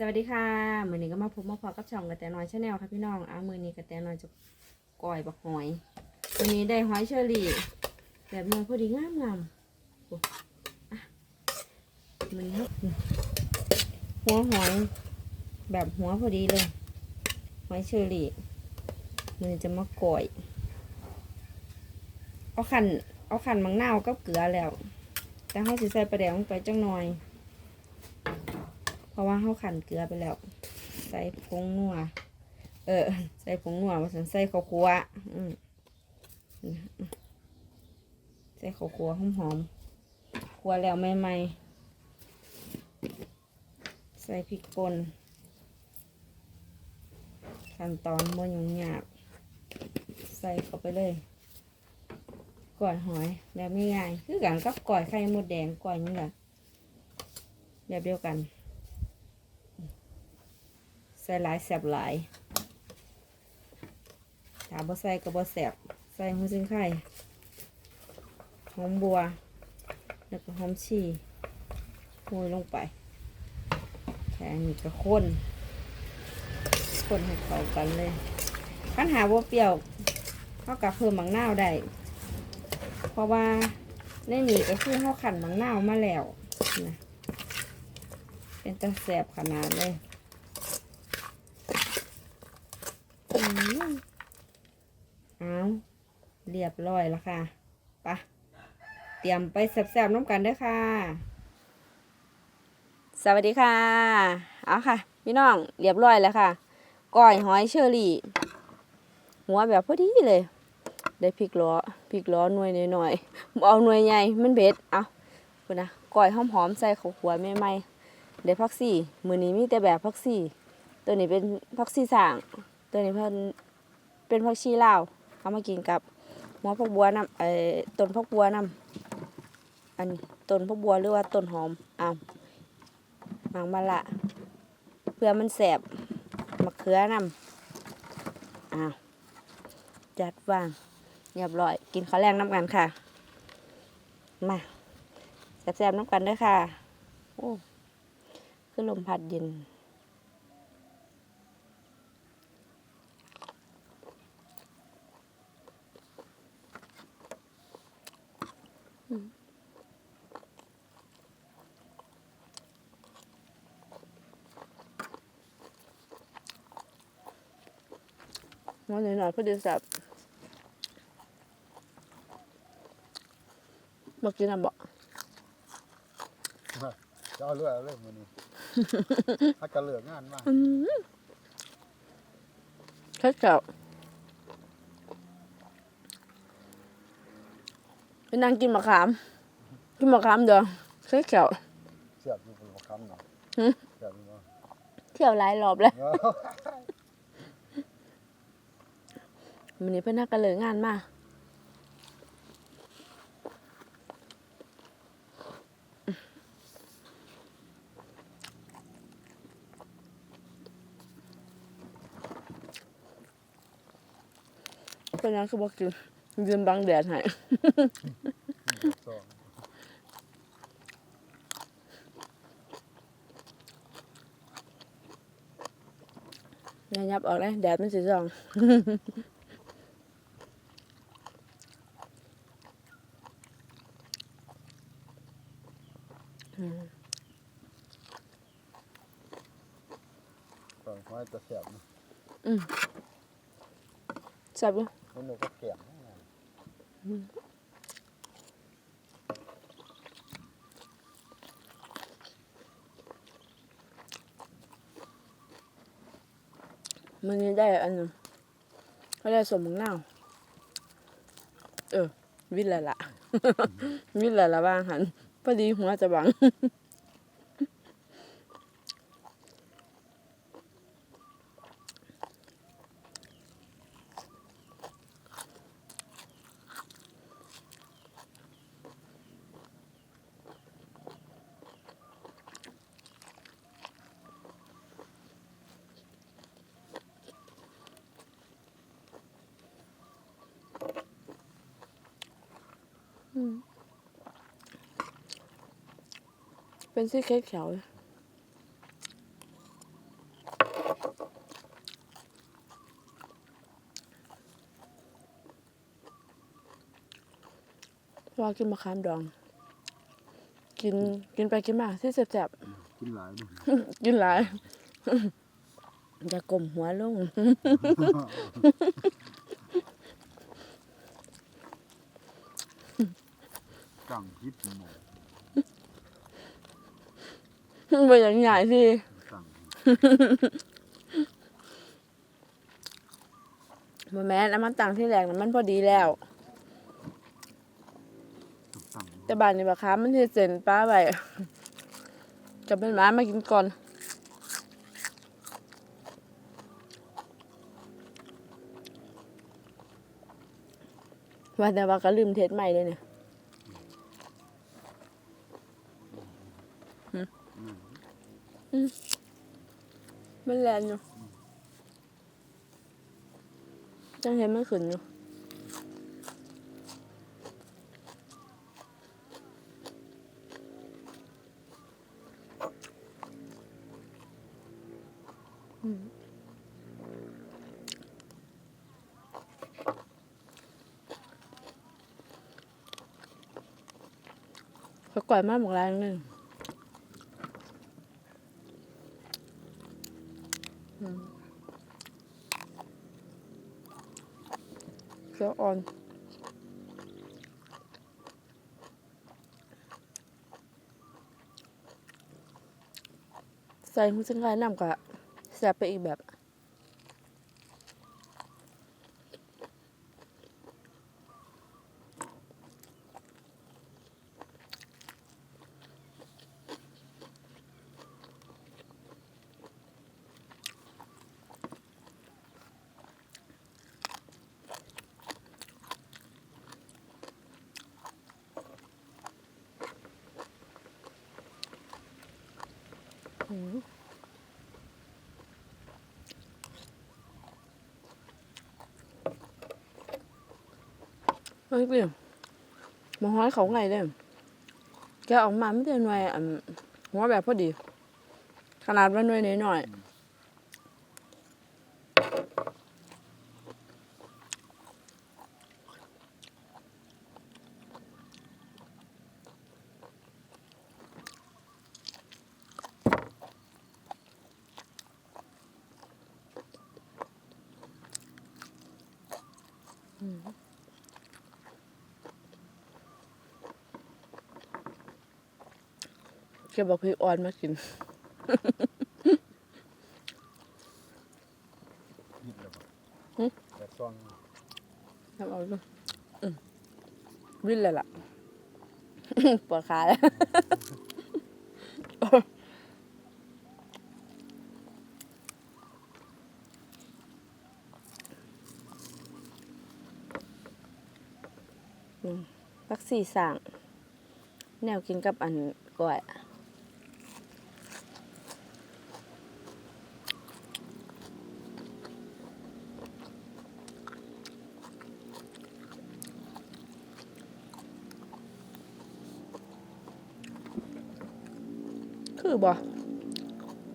สวัสดีค่ะมือนี้ก็มาพบมาพอกับช่องกระแตน้อยชาแนลค่ะพี่น้องเอามือนี้กระแตน้อยจะก่อยบักหอยมือนี้ได้หอยเชอรี่แบบเนื้อพอดีงามงามๆโอ้อะมือนี้หัวหอยแบบหัวพอดีเลยหอยเชอรี่มือจะมาก่อยเอาขันเอาขันมังนาวกับเกลือแล้ว แต่เขาสิใส่ปลาแดงลงไปจังหน่อย ราะว่าเขาขันเกลือไปแล้ว ใส่ผงนัวเออ ใส่ผงนัวมาสันใส่ข้าวคั่วอืมใส่ข้าวคั่วหอมๆคั่วแล้วใหม่ๆใส่พริกป่นขั้นตอนบ่ยุ่งยากใส่เข้าไปเลยก่อยหอยแบบง่ายๆคือกันกับก่อยไข่มดแดงก่อยนี่แหละแบบเดียวกัน ส่หลายแสบหลายถ้าบ่ใส่ก็บ่แสบใส่หัวซิงไข่หอมบัว แล้วก็หอมชีโรยลงไปแค่นี้ก็ข้นคนให้เข้ากันเลยปัญหาว่าเปรี้ยวเท่ากับเพิ่มมังนาวได้ เพราะว่าในนี้ก็คือเขาขันมังนาวมาแล้วนะเป็นตะแสบขนาดเลย อืมเอา เรียบร้อยแล้วค่ะไปะเตรียมไปแซ่บๆน้ำกันเด้อค่ะ สวัสดีค่ะ เอาค่ะ พี่น้องเรียบร้อยแล้วค่ะก้อยหอยเชอรี่ หัวแบบพอดีเลย ได้พริกล้อพริกล้อหน่วยหน่อยๆเอาหน่วยใหญ่มันเบ็ดเอาคุณนะก้อยหอมๆใส่ข้าวขัวใหม่ๆได้พักซี่มือนี้มีแต่แบบพักซี่ ตัวนี้เป็นพักซี่สาง ตัวนี้เพิ่นเป็นผักชีลาวเอามากินกับ หัวผักบัวนำเอ่อต้นผักบัวนำอันนี้ต้นผักบัวหรือว่าต้นหอมอ้าวหมางมะละเพื่อมันแสบมะเขือนำอ้าวจัดวางเรียบร้อย กินข้าวแรงน้ำกันค่ะ มาแซ่บๆน้ำกันด้วยค่ะ โอ้คือลมพัดเย็น น้อยหน่อยๆพอดีแซ่บบอกกินอะบอกจะเอาเรือเอาเรื่องมือนี้ถ้ากระเหลืองานมากแค่เจ้าไปนั่งกินมะขาม กินมะขามเด้อแค่เจ้าเสียบอยู่บนหัวคำหน่อยหืมเสียบอยู่บ่เที่ยวหลายรอบแล้ว เออวันนี้เพื่อนนักกันเลยงานมาเพื่อนนักคือบอกกินยืนบังแดดให้สองอย่ายับออกเลยแดดมันสีสอง สองไม้จะเสียบนะแซ่บอยู่มันหนูก็เกี่ยงนะมันนี้ได้อันหนึงเขาได้สมมังนาวเออ วิทย์และละ วิทย์และละบ้างหันพอดีหัวจะบัง เป็นซี่เค้กเขียวเลยว่ากินมะขามดอง กินกินไปกินมาที่แสบกินหลายด้ๆกินหลายจะกลมหัวลง จังพิษหมอ บ่อย่างใหญ่สิจังบ่แม่นเอามันตังที่แรกนั้นมันพอดีแล้วจังแต่บ้านนี้บักขามมันสิเซ็นป้าไว้จะเป็นหมามากินก่อนว่าแต่ว่าก็ลืมเทสใหม่เลยเนี่ยหืมอืมมันแลนอยู่จังเห็นมันขึ้นอยู่เขาก่อยมากบอกแรงหนึ่งอืมเคี้ยว อ่อน ใส่หุ้นเส้นไก่น้ำกะแซ่บไปอีกแบบ เฮ้ยเปี่ยมมาห้อยเขาไงเนี่ยแกออกมาไม่ได้หน่วยอะหัวแบบพอดี ขนาดว่าหน่วยน้อย กบอกพี่อ่อนมากินคิดแล้วบ่หึแต่ซองทำเอาดูอืมวิ่นเลยล่ะ ปวดขาแล้วอืมพักสี่สั่งแนวกินกับอันก้อย คือบ่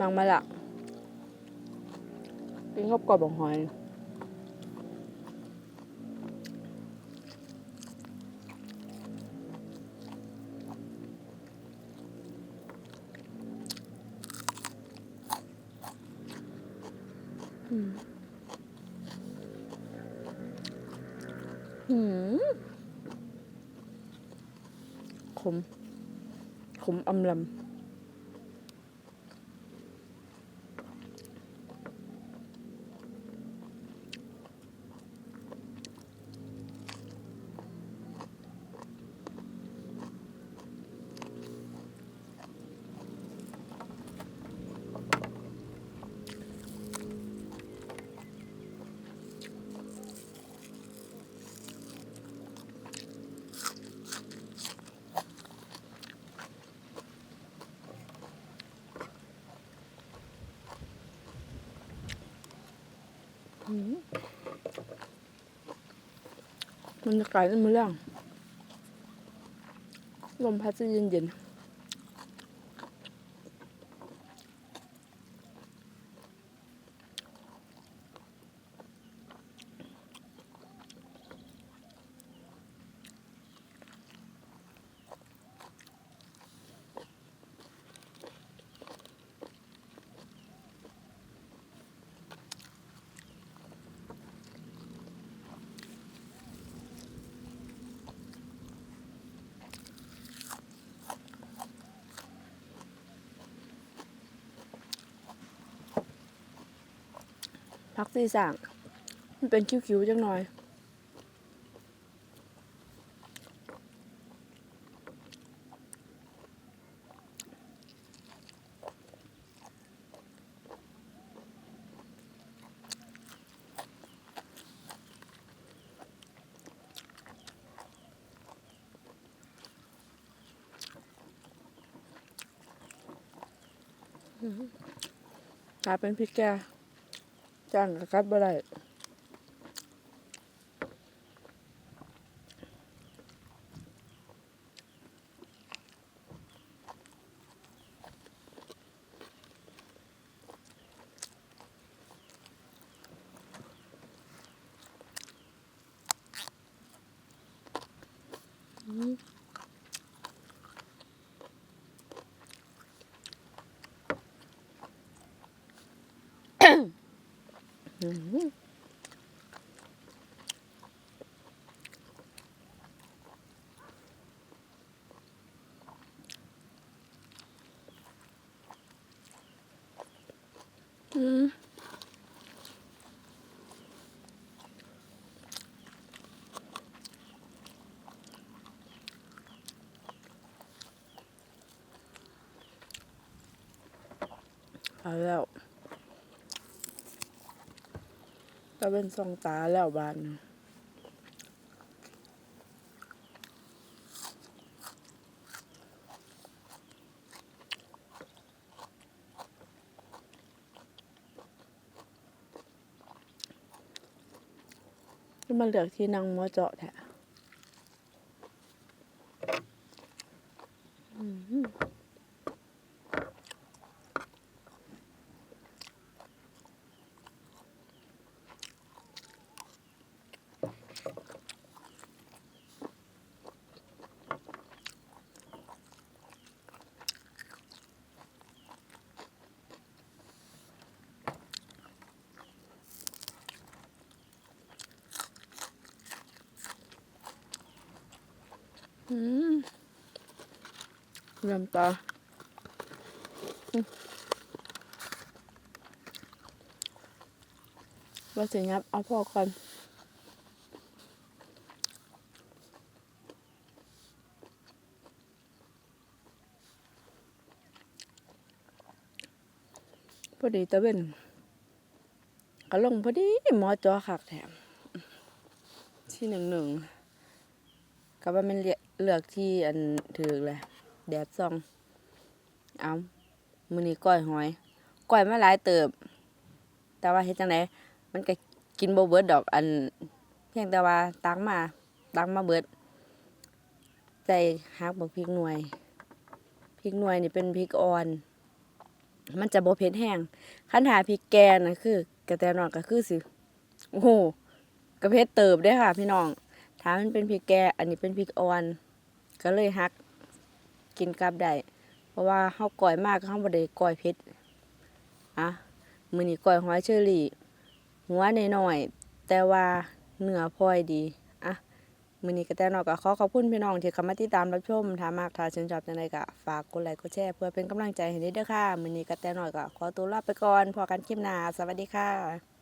มังมาละกินข้าวกรอบของหอยหืมขมขมอำลำ มันจะกลายเป็นมือเรื่องลมพัดจะเย็นๆ พักซีสั่งมันเป็นคิ้วๆจังหน่อย กลายเป็นพริกแก จ้างกัดบ่ได้อืมเอาแล้วก็เป็นสองตาแล้วบานมาเลือกที่นั่งมอเจาะแท้ม อืมยำปลาอืมว่าสิงับเอาพ่อก่อนพอดีตะเวนก็ลงพอดีหมอจอขักแถม ที่หนึ่งหนึ่งก็ว่ามันเลือก เลือกที่อันถือเลยแดดซอง เอามือนี้ก้อยหอยก้อยมาหลายเติบ แต่ว่าเฮ็ดจังไดมันก็กินบ่เบิดดอกอัน เพียงแต่ว่าตักมาตักมาเบิดใจฮักบักพริกหน่วยพริกหน่วยนี่เป็นพริกอ่อน มันจะบ่เผ็ดแห้งคันหาพริกแกงน่ะคือกระแตนอนก็คือสิโอ้โหกระเพชรเติบได้ค่ะ พี่น้องถ้ามันเป็นพริกแก อันนี้เป็นพริกอ่อน ก็เลยฮักกินกับได้เพราะว่าเฮาก่อยมากเฮาบ่ได้ก่อยเผ็ดอะมื้อนี้ก่อยหอยเชอรี่ หัวน้อยๆแต่ว่าเนื้อพลอยดีอะมื้อนี้ก็แต่นอกก็ขอขอบคุณพี่น้องที่เข้ามาติดตามรับชมถ้ามากถ้าชื่นชอบจังไดก็ฝากกดไลค์กดแชร์เพื่อเป็นกำลังใจให้นิดเด้อค่ะมื้อนี้ก็แต่น้อยก็ขอตัวลาไปก่อนพอกันคลิปหน้าสวัสดีค่ะ